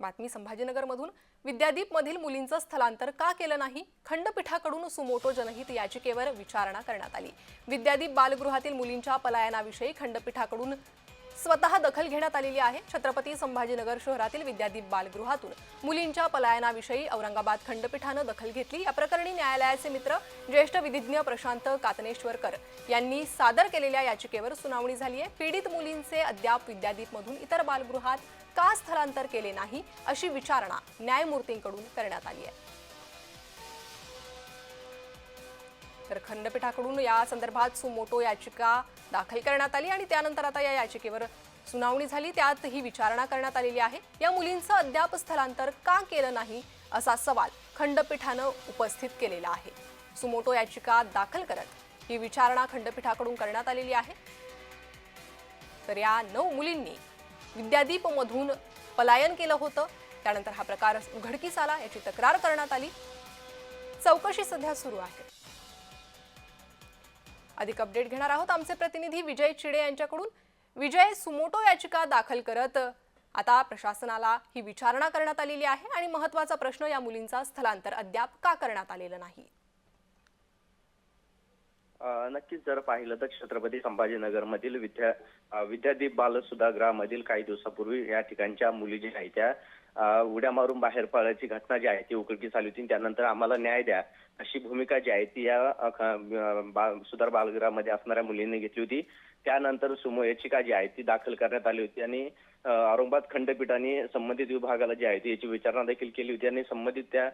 बातमी संभाजीनगरमधून. विद्यादीपमधील मुलींचं स्थलांतर का केलं नाही? खंडपीठाकडून सुमोटो जनहित याचिकेवर विचारणा करण्यात आली. विद्यादीप बालगृहातील मुलींच्या पलायनाविषयी खंडपीठाकडून स्वतः दखल घेण्यात आलेली आहे. छत्रपती संभाजीनगर शहरातील विद्यादीप बालगृहातून. मुलींच्या पलायनाविषयी औरंगाबाद खंडपीठानं दखल घेतली. या प्रकरणी न्यायालयाचे मित्र ज्येष्ठ विधिज्ञ प्रशांत कातनेश्वरकर यांनी सादर केलेल्या याचिकेवर सुनावणी झाली आहे. पीडित मुलींचे अद्याप विद्यादीपमधून इतर बालगृहात का स्थलांतर केले नाही अशी विचारणा न्यायमूर्तींकडून करण्यात आली आहे. तर खंडपीठाकडून या संदर्भात सुमोटो याचिका दाखल करण्यात आली आणि त्यानंतर आता या याचिकेवर सुनावणी झाली. त्यात ही विचारणा करण्यात आलेली आहे. या मुलींचं अद्याप स्थलांतर का केलं नाही असा सवाल खंडपीठानं उपस्थित केलेला आहे. सुमोटो याचिका दाखल करत ही विचारणा खंडपीठाकडून करण्यात आलेली आहे. तर या नऊ मुलींनी विद्यादीपमधून पलायन केलं होतं. त्यानंतर हा प्रकार उघडकीस आला. याची तक्रार करण्यात आली. चौकशी सध्या सुरू आहे. अधिक अपडेट घेणार आहोत. आमचे प्रतिनिधी विजय चिडे यांच्याकडून. विजय सुमोटो याचिका दाखल करत आता प्रशासनाला ही विचारणा करण्यात आलेली आहे आणि महत्त्वाचा प्रश्न या मुलींचा स्थलांतर अद्याप का करण्यात आलेलं नाही? नक्कीच जर पाहिलं तर छत्रपती संभाजीनगरमधील विद्या विद्यादीप बालसुधागृहामधील काही दिवसापूर्वी या ठिकाणच्या मुली ज्या आहेत त्या उड्या मारून बाहेर पडायची घटना जी आहे ती उघडकीस आली होती. त्यानंतर आम्हाला न्याय द्या अशी भूमिका जी आहे ती या सुधार बालगृहामध्ये असणाऱ्या मुलींनी घेतली होती. त्यानंतर सुमो याचिका जी आहे ती दाखल करण्यात आली होती आणि औरंगाबाद खंडपीठाने संबंधित विभागाला जी आहे ती याची विचारणा देखील केली होती आणि संबंधित त्या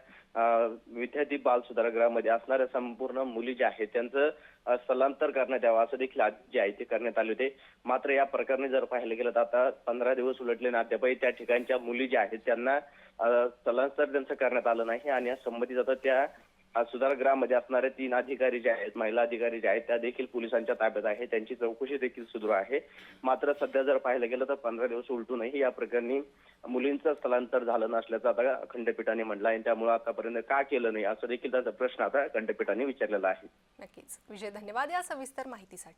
अ, बाल सुधारगृहामध्ये असणाऱ्या संपूर्ण मुली ज्या आहेत त्यांचं स्थलांतर करण्यात यावं असं देखील जे आहे ते करण्यात आले होते. मात्र या प्रकरणी जर पाहिलं गेलं तर आता पंधरा दिवस उलटले ना अद्यापही त्या ठिकाणच्या मुली ज्या आहेत त्यांना स्थलांतर त्यांचं करण्यात आलं नाही आणि या संबंधित आता त्या अ, सुधारगृहामध्ये असणारे तीन अधिकारी जे आहेत महिला अधिकारी जे आहेत त्या देखील पोलिसांच्या ताब्यात आहे. त्यांची चौकशी देखील सुरू आहे. मात्र सध्या जर पाहिलं गेलं तर पंधरा दिवस उलटूनही या प्रकरणी मुलींचं स्थलांतर झालं नसल्याचं आता खंडपीठाने म्हटलं आहे. त्यामुळे आतापर्यंत का केलं नाही? असं देखील त्याचा प्रश्न आता खंडपीठाने विचारलेला आहे. नक्कीच. विजय धन्यवाद या सविस्तर माहितीसाठी.